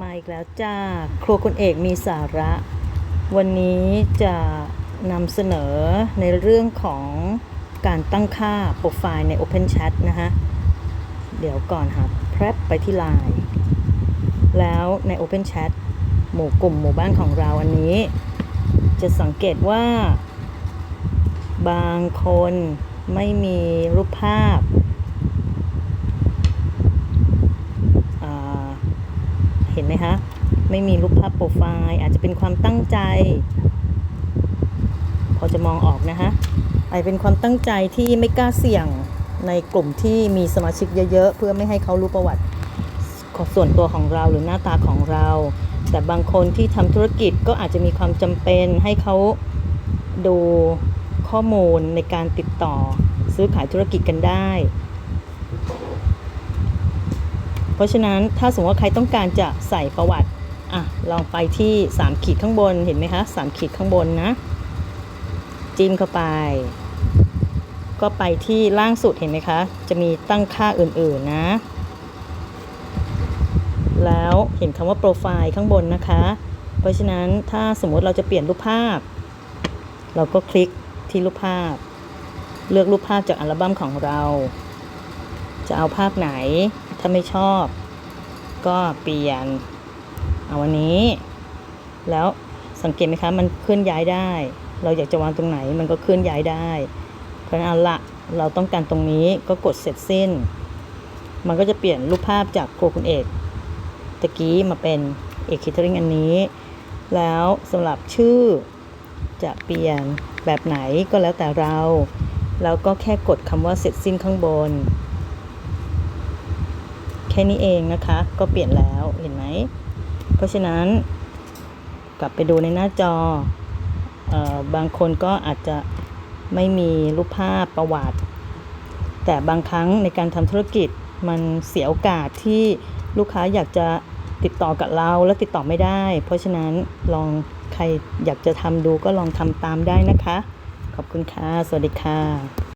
มาอีกแล้วจ้า ครัวคุณเอกมีสาระ วันนี้จะนำเสนอในเรื่องของการตั้งค่าโปรไฟล์ใน Open Chat นะฮะ เดี๋ยวก่อนค่ะแพรบไปที่ Line แล้วใน Open Chat หมู่กลุ่มหมู่บ้านของเราอันนี้ จะสังเกตว่า บางคนไม่มีรูปภาพอ่า เห็น ไหมคะ ไม่มีรูปภาพโปรไฟล์ อาจจะเป็นความตั้งใจ พอจะมองออกนะคะอาจจะเป็นความตั้งใจที่ไม่กล้าเสี่ยงในกลุ่มที่มีสมาชิกเยอะ ๆ เพื่อไม่ให้เขารู้ประวัติส่วนตัวของเราหรือหน้าตาของเรา แต่บางคนที่ทำธุรกิจก็อาจจะมีความจำเป็นให้เขาดูข้อมูลในการติดต่อซื้อขายธุรกิจกันได้ เพราะฉะนั้นถ้าสมมติว่าใครต้องการจะใส่ประวัติอะลองไปที่ 3 ขีดข้างบนเห็นไหมคะ3ขีดข้างบนนะ จิ้มเข้าไป ก็ไปที่ล่างสุดเห็นไหมคะ จะมีตั้งค่าอื่นๆนะ แล้วเห็นคำว่าโปรไฟล์ข้างบนนะคะ เพราะฉะนั้นถ้าสมมติเราจะเปลี่ยนรูปภาพ เราก็คลิกที่รูปภาพ เลือกรูปภาพจากอัลบั้มของเรา จะเอาภาพไหน ถ้าไม่ชอบ ก็เปลี่ยน เอาวันนี้ แล้วสังเกตไหมคะ มันเคลื่อนย้ายได้ เราอยากจะวางตรงไหนมันก็เคลื่อนย้ายได้ เพราะฉะนั้นเอาละเราต้องการตรงนี้ก็กดเสร็จสิ้น มันก็จะเปลี่ยนรูปภาพจากโครัวคุณเอกตะกี้มาเป็นเอกคิทเทอริงอันนี้ แล้วสำหรับชื่อจะเปลี่ยนแบบไหนก็แล้วแต่เรา แล้วก็แค่กดคำว่าเสร็จสิ้นข้างบน แค่นี้เองนะคะ ก็เปลี่ยนแล้วเห็นไหม เพราะฉะนั้น กลับไปดูในหน้าจออบางคนก็อาจจะไม่มีรูปภาพประวัติ แต่บางครั้งในการทำธุรกิจมันเสียโอกาสที่ลูกค้าอยากจะติดต่อกับเราแล้วติดต่อไม่ได้ เพราะฉะนั้นลองใครอยากจะทำดูก็ลองทำตามได้นะคะ ขอบคุณค่ะ สวัสดีค่ะ